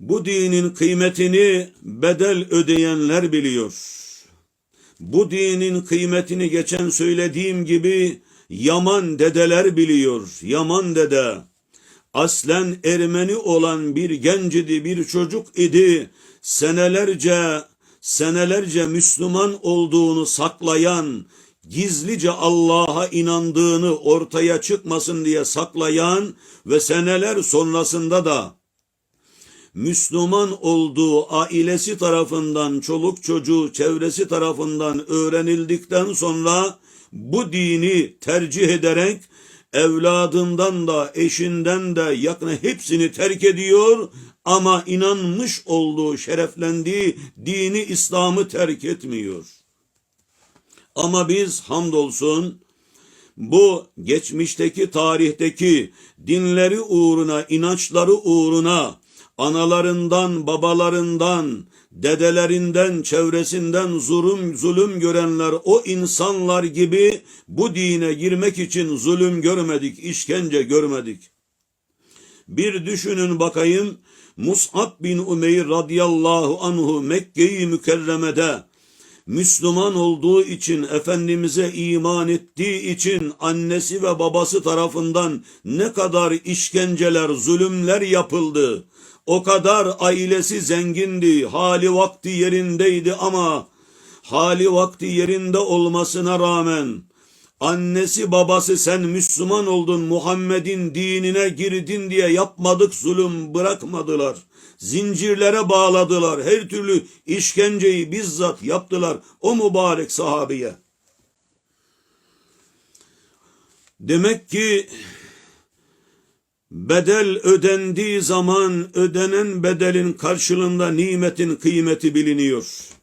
Bu dinin kıymetini bedel ödeyenler biliyor. Bu dinin kıymetini geçen söylediğim gibi Yaman dedeler biliyor. Yaman dede. Aslen Ermeni olan bir genç idi, bir çocuk idi. Senelerce, senelerce Müslüman olduğunu saklayan, gizlice Allah'a inandığını ortaya çıkmasın diye saklayan ve seneler sonrasında da Müslüman olduğu ailesi tarafından, çoluk çocuğu, çevresi tarafından öğrenildikten sonra bu dini tercih ederek evladından da eşinden de yakın hepsini terk ediyor ama inanmış olduğu, şereflendiği dini İslam'ı terk etmiyor. Ama biz hamdolsun bu geçmişteki tarihteki dinleri uğruna, inançları uğruna analarından, babalarından, dedelerinden, çevresinden zulüm zulüm görenler o insanlar gibi bu dine girmek için zulüm görmedik, işkence görmedik. Bir düşünün bakayım Mus'ab bin Umeyr radıyallahu anhu Mekke-i Mükerreme'de Müslüman olduğu için, Efendimiz'e iman ettiği için annesi ve babası tarafından ne kadar işkenceler, zulümler yapıldı. O kadar ailesi zengindi, hali vakti yerindeydi ama hali vakti yerinde olmasına rağmen annesi babası sen Müslüman oldun Muhammed'in dinine girdin diye yapmadık zulüm bırakmadılar. Zincirlere bağladılar. Her türlü işkenceyi bizzat yaptılar o mübarek sahabeye. Demek ki bedel ödendiği zaman ödenen bedelin karşılığında nimetin kıymeti biliniyor.